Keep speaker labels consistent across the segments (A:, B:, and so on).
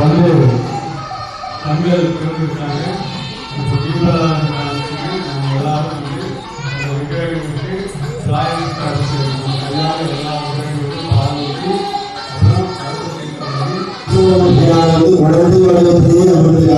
A: வந்து தமிழர் பிறந்திருக்காங்க இப்போ தீபாவளி நம்ம எல்லாரும் வந்து அந்த விக்கிரகங்களுக்கு பிளாஸ்டிக் அரசு எல்லாரும் எல்லா விக்கிரகங்களுக்கும் அப்புறம்
B: வளர்ந்து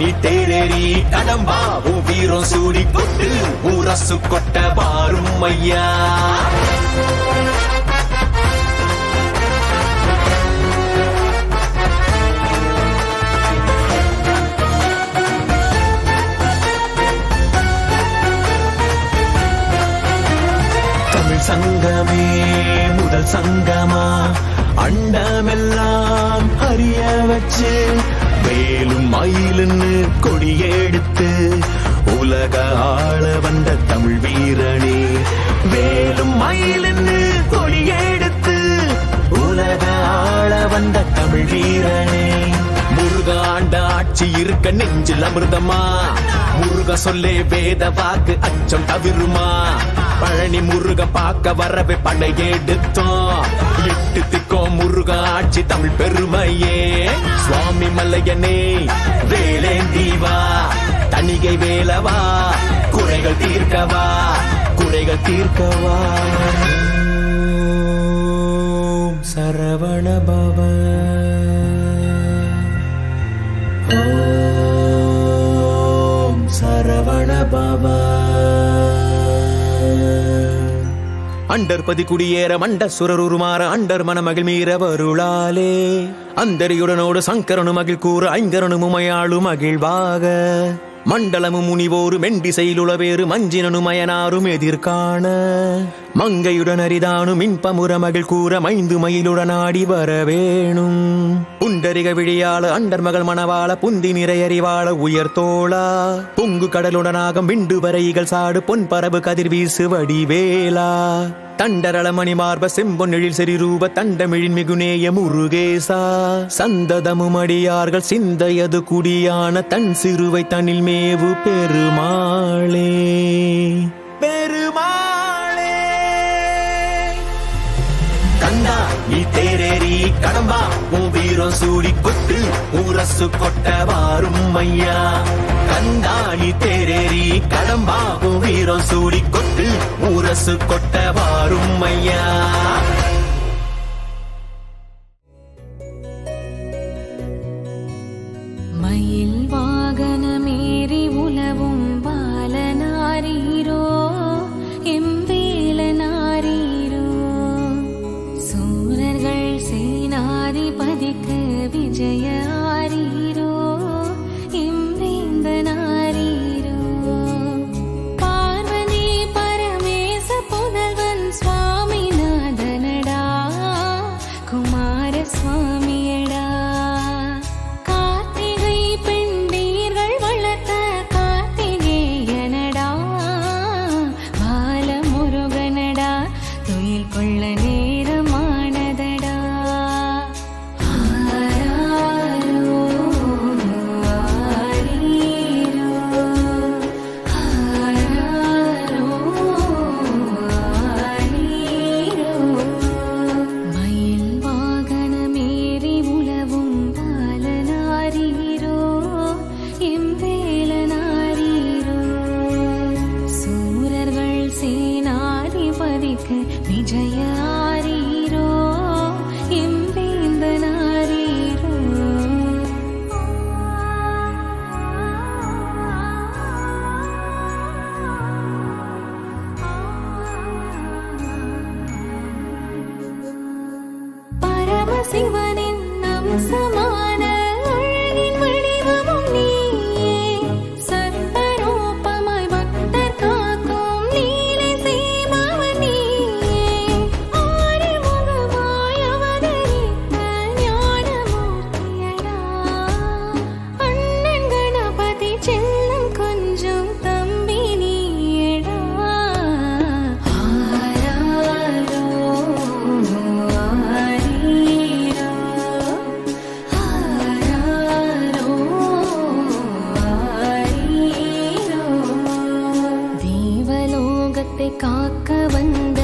C: கந்தாணி தேரேறி உன் வீரம் சூடி கொட்டு ஊரசு கொட்ட பாரும் ஐயா. சங்கமே முதல் சங்கமா அண்டமெல்லாம் அறிய வச்சு வேலும் மயிலுன்னு கொடியெடுத்து உலக ஆள வந்த தமிழ் வீரனே. வேலும் மயிலுன்னு கொடியெடுத்து உலக ஆள வந்த தமிழ் வீரனே. முருகாண்ட ஆட்சி இருக்க நெஞ்சில் அமிர்தமா? முருக சொல்லே வேத வாக்கு அச்சம் தவிருமா? பழனி முருக பார்க்க வரவே படையெடுத்தோம் எட்டு திக்கோ முருக ஆட்சி தமிழ் பெருமையே. மலையனே வேலேன் தீவா தணிகை வேலவா குறைகள் தீர்க்கவா குறைகள் தீர்க்கவா. சரவண பவ சரவண பவ அண்டர்பதி குடியேற மண்ட சுரருமாற அண்டர் மணமகிழ் மீற வருளாலே. அந்தரியுடனோடு சங்கரனு மகிழ் கூற ஐங்கரனு முமையாளு மகிழ்வாக. மண்டலமும் முனிவோரு மெண்டிசையிலுளவேறு மஞ்சினனு மயனாரும் எதிர்காண. மங்கையுடன் அரிதானு மின்பமுற மகள் கூற மைந்து மயிலுடன் ஆடி வரவேணும். புண்டரிக விழியாள அண்டர் மகள் மணவாள புந்தி நிறையறிவாள உயர்த்தோளா பொங்கு கடலுடனாக மிண்டு வரைகள் சாடு பொன் பரவு கதிர் வீசு வடிவேலா தண்டரள மணிமார்ப செம்பொன்னெழில் செறிரூப தண்டமிழின் மிகுநேய முருகேசா. சந்ததமும் அடியார்கள் சிந்தையது குடியான தன் சிறுவை தனில் மேவு பெருமாளே. நீ தேரேறி கடம்பா உன் வீரம் சூடி கொட்டு ஊரசு கொட்ட வாரும் ஐயா. கந்தா நீ தேரேறி கடம்பா உன் வீரம் சூடி கொட்டு ஊரசு கொட்ட வாரும் ஐயா.
D: So காக்க வந்த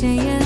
D: जय